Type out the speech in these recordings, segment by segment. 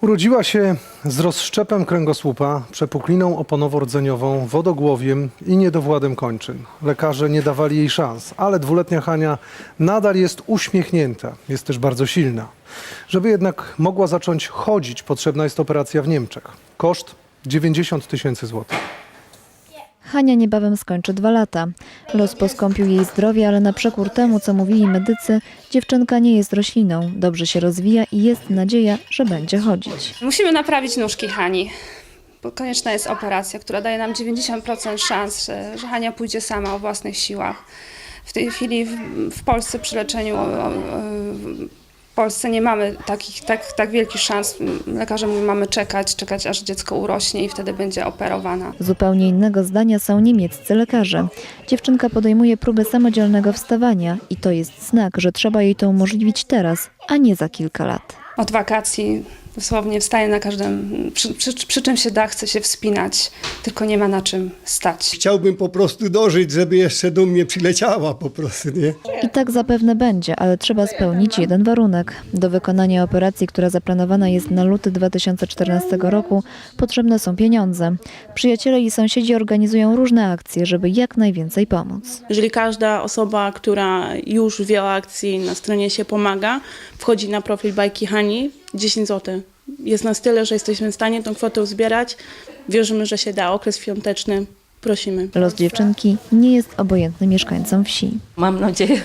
Urodziła się z rozszczepem kręgosłupa, przepukliną oponowo-rdzeniową, wodogłowiem i niedowładem kończyn. Lekarze nie dawali jej szans, ale dwuletnia Hania nadal jest uśmiechnięta, jest też bardzo silna. Żeby jednak mogła zacząć chodzić, potrzebna jest operacja w Niemczech. Koszt 90 tysięcy złotych. Hania niebawem skończy dwa lata. Los poskąpił jej zdrowie, ale na przekór temu, co mówili medycy, dziewczynka nie jest rośliną, dobrze się rozwija i jest nadzieja, że będzie chodzić. Musimy naprawić nóżki Hani, bo konieczna jest operacja, która daje nam 90% szans, że, Hania pójdzie sama o własnych siłach. W tej chwili w, w Polsce przy leczeniu o, o, Polsce nie mamy takich, tak, tak wielkich szans. Lekarze mówią, mamy czekać, czekać aż dziecko urośnie i wtedy będzie operowana. Zupełnie innego zdania są niemieccy lekarze. Dziewczynka podejmuje próbę samodzielnego wstawania i to jest znak, że trzeba jej to umożliwić teraz, a nie za kilka lat. Od wakacji dosłownie wstaje na każdym, przy, przy, przy czym się da, chce się wspinać, tylko nie ma na czym stać. Chciałbym po prostu dożyć, żeby jeszcze do mnie przyleciała po prostu, nie? I tak zapewne będzie, ale trzeba spełnić jeden warunek. Do wykonania operacji, która zaplanowana jest na luty 2014 roku, potrzebne są pieniądze. Przyjaciele i sąsiedzi organizują różne akcje, żeby jak najwięcej pomóc. Jeżeli każda osoba, która już wzięła akcji na stronie się pomaga, wchodzi na profil Bajki Hani, 10 zł. Jest nas tyle, że jesteśmy w stanie tą kwotę uzbierać. Wierzymy, że się da. Okres świąteczny. Prosimy. Los dziewczynki nie jest obojętny mieszkańcom wsi. Mam nadzieję,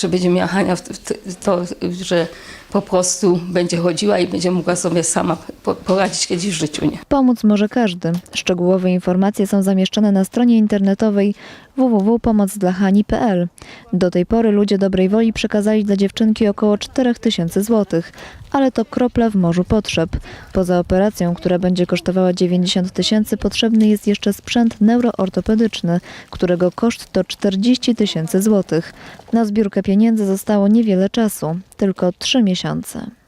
że będzie miała Hania w- w- to, że po prostu będzie chodziła i będzie mogła sobie sama po- poradzić kiedyś w życiu. Nie? Pomóc może każdy. Szczegółowe informacje są zamieszczone na stronie internetowej www.pomocdlahani.pl. Do tej pory ludzie dobrej woli przekazali dla dziewczynki około 4000 zł, ale to kropla w morzu potrzeb. Poza operacją, która będzie kosztowała 90 tysięcy, potrzebny jest jeszcze sprzęt neuroortopedyczny, którego koszt to 40 tysięcy złotych. Na zbiórkę pieniędzy zostało niewiele czasu, tylko 3 miesiące.